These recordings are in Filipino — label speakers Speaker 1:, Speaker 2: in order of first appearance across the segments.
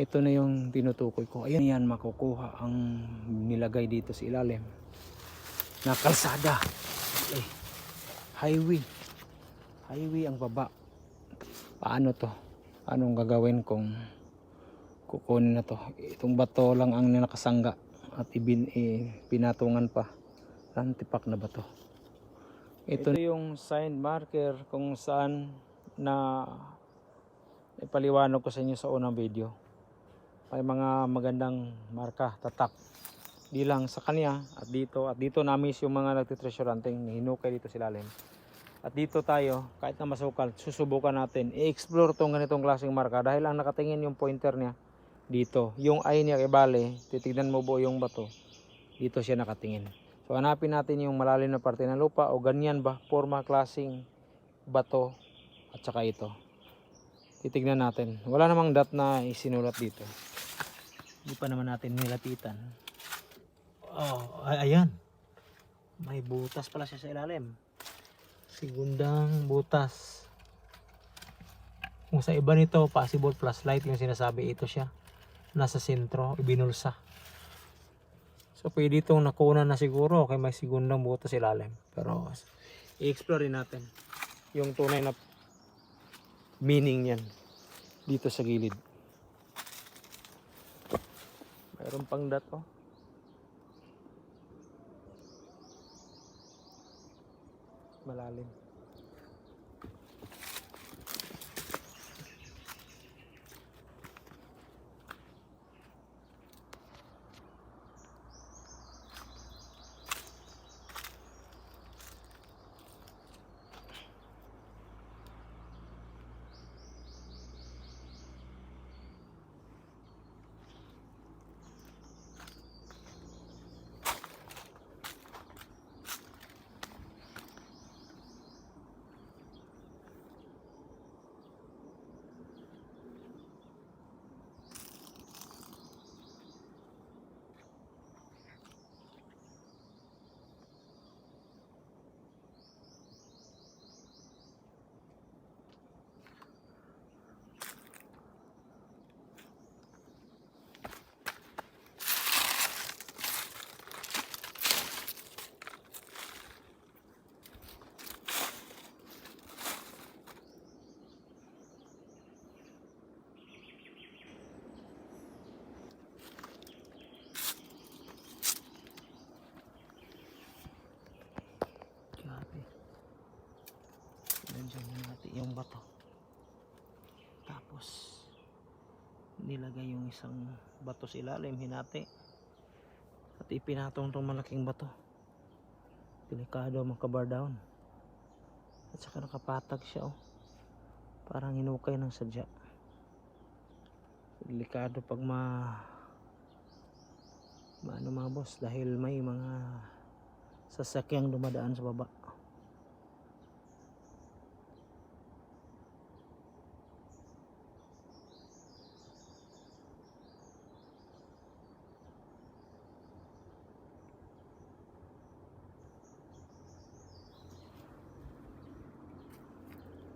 Speaker 1: Ito na yung tinutukoy ko. Ayan yan makukuha ang nilagay dito sa ilalim. Na kalsada. Eh, highway. Highway ang baba. Paano to? Anong gagawin kung kukunin na to? Itong bato lang ang nakasangga at ibin, eh, pinatungan pa. Rantipak na bato. Ito yung sign marker kung saan na ipaliwanag ko sa inyo sa unang video. May mga magandang marka, tatak. Di lang sa kanya at dito at dito namin yung mga nagtitreasuranting hinukay dito sa ilalim. At dito tayo, kahit na masukal, susubukan natin i-explore tong ganitong klaseng marka dahil ang nakatingin yung pointer niya dito. Yung eye niya kay Bale, titignan mo buo yung bato. Dito siya nakatingin. So hanapin natin yung malalim na parte ng lupa o ganyan ba, forma klaseng bato at saka ito. Titignan natin. Wala namang dot na isinulat dito. Hindi pa naman natin nilapitan. Oh, ay ayan. May butas pala siya sa ilalim. Segundang butas. Kung sa iba nito, possible plus light yung sinasabi, ito siya. Nasa sentro, ibinulsa. So pwede itong nakuna na siguro kay may segundang butas ilalim. Pero i-explore natin yung tunay na meaning niyan dito sa gilid. Mayroon pang dot oh. Malalim. Grabe. Nandiyan na natin yung bato. Tapos, nilagay yung isang bato sa ilalim, hinati. At ipinatong tong malaking bato. Delikado makabar down. At saka nakapatag siya oh. Parang hinukay ng sadya. Delikado pag ma maano mga boss dahil may mga sasakyang dumadaan sa baba.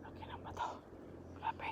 Speaker 1: Laki ng bato. Grabe.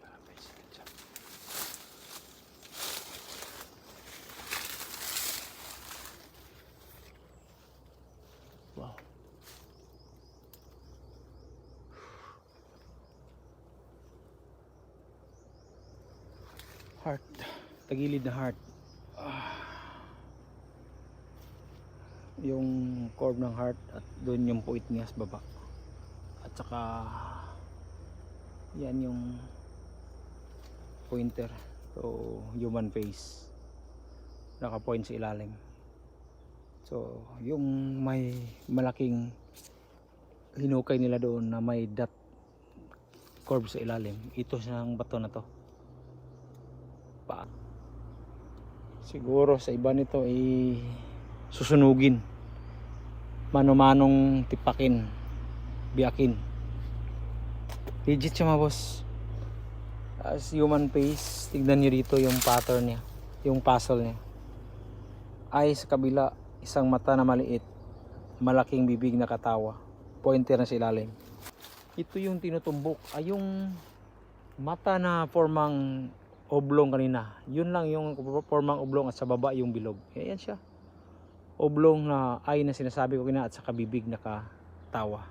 Speaker 1: Grabe sadya. Wow. Heart. Tagilid na heart. Yung curve ng heart at doon yung puwit niya sa baba. At saka yan yung pointer So, human face. Naka-point sa ilalim. So, yung may malaking hinukay nila doon na may dot curve sa ilalim. Ito siyang bato na to. Pa. Siguro sa iba nito ay susunugin. Mano-manong tipakin. Biyakin. Legit siya mga boss. As human face, tignan niyo dito yung pattern niya. Yung puzzle niya. Ay sa kabila, isang mata na maliit. Malaking bibig na katawa. Pointer na sa ilalim. Ito yung tinutumbok. Ay yung mata na formang oblong kanina. Yun lang yung formang oblong at sa baba yung bilog. Ayan siya. Oblong na ay na sinasabi ko kina at sa kabibig na katawa.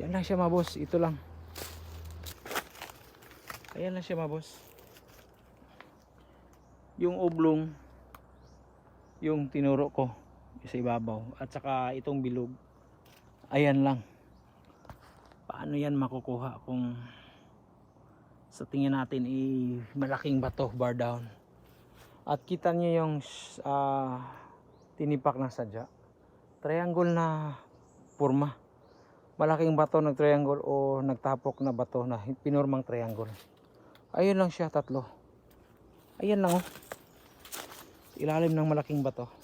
Speaker 1: Yan lang siya mga boss. Ito lang. Ayan lang siya mga boss. Yung oblong, yung tinuro ko sa ibabaw. At saka itong bilog, ayan lang. Paano yan makukuha kung sa tingin natin i malaking bato bar down. At kita niyo yung ah, tinipak na sadya. Triangle na forma. Malaking bato ng triangle o nagtapok na bato na pinormang triangle. Ayun lang siya, tatlo. Ayan lang oh. Ilalim ng malaking bato.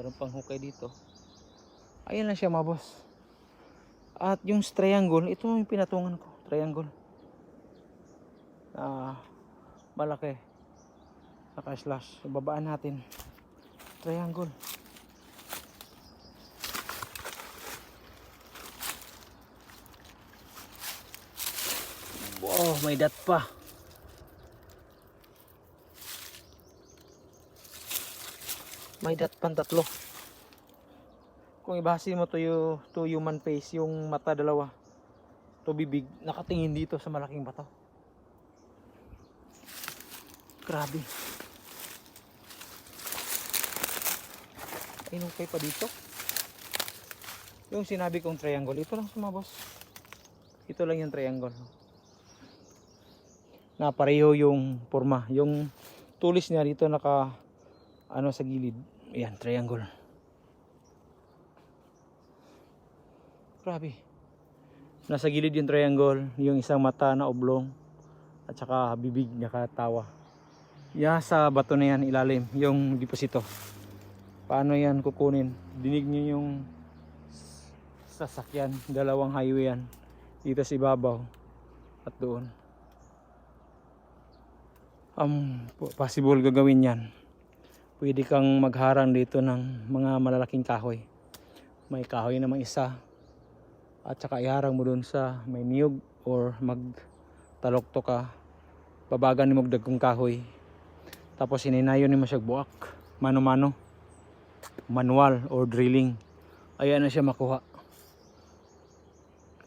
Speaker 1: Meron pang hukay dito. Ayan lang siya mga boss. At yung triangle, ito yung pinatungan ko. Triangle. Ah, malaki. Naka-slash. Babaan natin. Triangle. Wow, may dat pa. May dat pang tatlo. Kung ibase mo to yung to human face, yung mata dalawa, to bibig, nakatingin dito sa malaking bato. Grabe. Inukay pa dito. Yung sinabi kong triangle, ito lang boss. Ito lang yung triangle na pareho yung forma. Yung tulis niya dito naka ano sa gilid. Ayan, triangle. Grabe. Nasa gilid yung triangle, yung isang mata na oblong at saka bibig niya katawa. Ya sa bato na yan ilalim, yung deposito. Paano yan kukunin? Dinig niyo yung sasakyan, dalawang highway yan. Dito sa ibabaw at doon um, possible gagawin yan pwede kang magharang dito ng mga malalaking kahoy. May kahoy namang isa. At saka iharang mo dun sa may niyog or magtalokto ka. Babagan ni mo dagkong kahoy. Tapos sininayon ni mo siya buak mano mano manual or drilling. Ayan na siya makuha.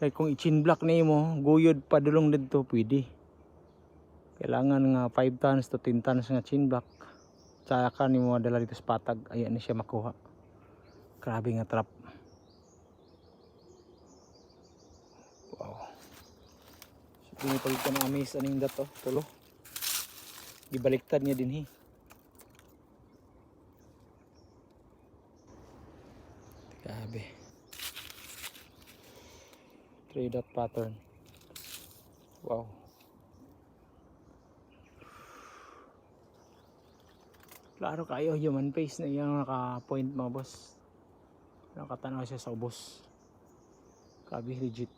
Speaker 1: Kay kung i-chin block na mo guyod padulong dito pwede. Kailangan nga 5 tons to 10 tons nga chin block tsaka ni mo dala dito sa patag ayan ni siya makuha. Grabe nga trap. Wow. So pinipagod ka ng amaze aning dato tulo. Gibaliktad niya din hi grabe. 3 dot pattern. Wow Klaro kayo, human face na yung naka-point mga boss. Nakatanaw siya sa ubos. Grabe legit.